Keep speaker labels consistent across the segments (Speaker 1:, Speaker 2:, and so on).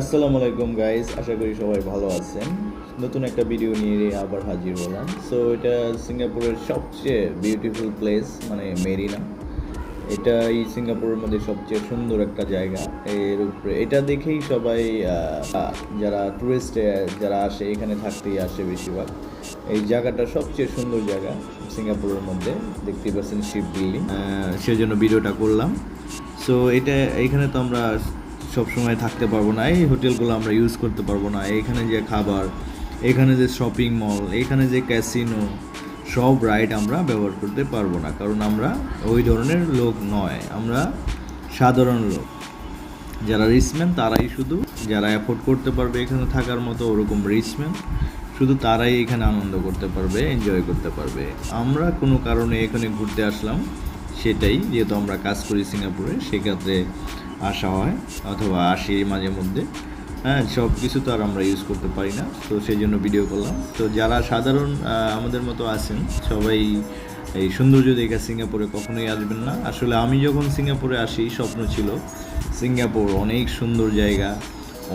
Speaker 1: আসসালামু আলাইকুম গাইস আশা করি সবাই ভালো আছেন। নতুন একটা ভিডিও নিয়ে আবার হাজির হলাম। সো এটা সিঙ্গাপুরের সবচেয়ে বিউটিফুল প্লেস মানে মেরিনা। এটা এই সিঙ্গাপুরের মধ্যে সবচেয়ে সুন্দর একটা জায়গা। এর উপরে, এটা দেখেই সবাই যারা টুরিস্ট যারা আসে, এখানে থাকতেই আসে বেশিরভাগ। এই জায়গাটা সবচেয়ে সুন্দর জায়গা সিঙ্গাপুরের মধ্যে। দেখতে পাচ্ছেন শিপ বিল্ডিং সেজন্য ভিডিওটা করলাম। সো এটা এখানে তো আমরা সব সময় থাকতে পারব না। এই হোটেলগুলো আমরা ইউজ করতে পারব না। এখানে যে খাবার, এখানে যে শপিং মল এখানে যে ক্যাসিনো সব রাইড আমরা ব্যবহার করতে পারব না। কারণ আমরা ওই ধরনের লোক নয়। আমরা সাধারণ লোক। যারা রিচম্যান তারাই শুধু, যারা অ্যাফোর্ড করতে পারবে এখানে থাকার মতো ওরকম রিচম্যান শুধু তারাই এখানে আনন্দ করতে পারবে এনজয় করতে পারবে। আমরা কোনো কারণে এখানে ঘুরতে আসলাম, সেটাই যেহেতু আমরা কাজ করি সিঙ্গাপুরে, সেক্ষেত্রে আসা হয়, অথবা আসি মাঝে মধ্যে। হ্যাঁ সব কিছু তো আর আমরা ইউজ করতে পারি না, তো সেই জন্য ভিডিও করলাম। তো যারা সাধারণ আমাদের মতো আছেন, সবাই এই সৌন্দর্য দেখে সিঙ্গাপুরে কখনোই আসবেন না। আসলে আমি যখন সিঙ্গাপুরে আসি, স্বপ্ন ছিল সিঙ্গাপুর অনেক সুন্দর জায়গা,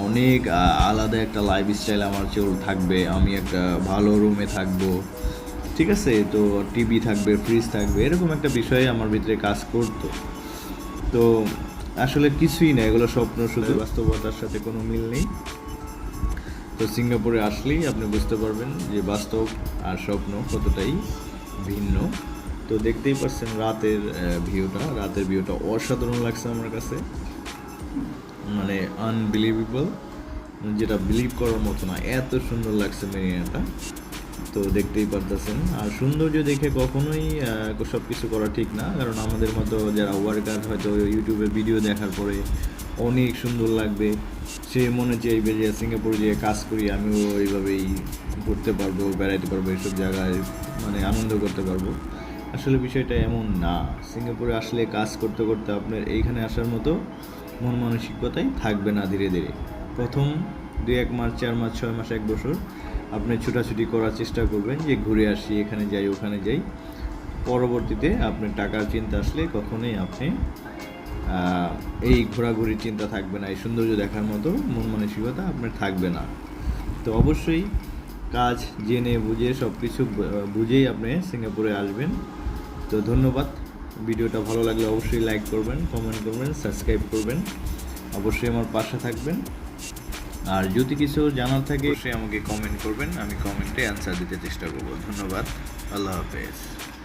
Speaker 1: অনেক আলাদা একটা লাইফ স্টাইল আমার চোর থাকবে, আমি একটা ভালো রুমে থাকব। ঠিক আছে? তো টিভি থাকবে ফ্রিজ থাকবে, এরকম একটা বিষয় আমার ভিতরে কাজ করতো। তো আসলে কিছুই না, এগুলো স্বপ্ন, শুধু বাস্তবতার সাথে কোনো মিল নেই। তো সিঙ্গাপুরে আসলেই আপনি বুঝতে পারবেন যে বাস্তব আর স্বপ্ন কতটাই ভিন্ন। তো দেখতেই পাচ্ছেন রাতের ভিউটা রাতের ভিউটা অসাধারণ লাগছে আমার কাছে। মানে আনবিলিভেবল যেটা বিলিভ করার মতো না, এত সুন্দর লাগছে মেরিনাটা তো দেখতেই পারতেছেন। আর সৌন্দর্য দেখে কখনোই সব কিছু করা ঠিক না। কারণ আমাদের মতো যারা ওয়ার্কার হয়তো ইউটিউবে ভিডিও দেখার পরে অনেক সুন্দর লাগবে। সে মনে চাইবে যে সিঙ্গাপুর যে কাজ করি, আমিও এইভাবেই ঘুরতে পারব, বেড়াইতে পারব এইসব জায়গায় মানে আনন্দ করতে পারব। আসলে বিষয়টা এমন না। সিঙ্গাপুরে আসলে কাজ করতে করতে আপনার এইখানে আসার মতো মন মানসিকতাই থাকবে না ধীরে ধীরে। প্রথম দুই এক মাস, চার মাস, ছয় মাস, এক বছর আপনি ছোটাছুটি করার চেষ্টা করবেন যে ঘুরে আসি, এখানে যাই, ওখানে যাই। পরবর্তীতে আপনি টাকার চিন্তা আসলে কখনোই আপনি এই ঘোরাঘুরির চিন্তা থাকবে না, এই সৌন্দর্য দেখার মতো মন মানসিকতা আপনার থাকবে না। তো অবশ্যই কাজ জেনে বুঝে সব কিছু বুঝেই আপনি সিঙ্গাপুরে আসবেন। তো ধন্যবাদ। ভিডিওটা ভালো লাগলে অবশ্যই লাইক করবেন, কমেন্ট করবেন, সাবস্ক্রাইব করবেন। অবশ্যই আমার পাশে থাকবেন। আর যদি কিছু জানার থাকে সে আমাকে কমেন্ট করবেন, আমি কমেন্টে অ্যান্সার দিতে চেষ্টা করব। ধন্যবাদ। আল্লাহ হাফেজ।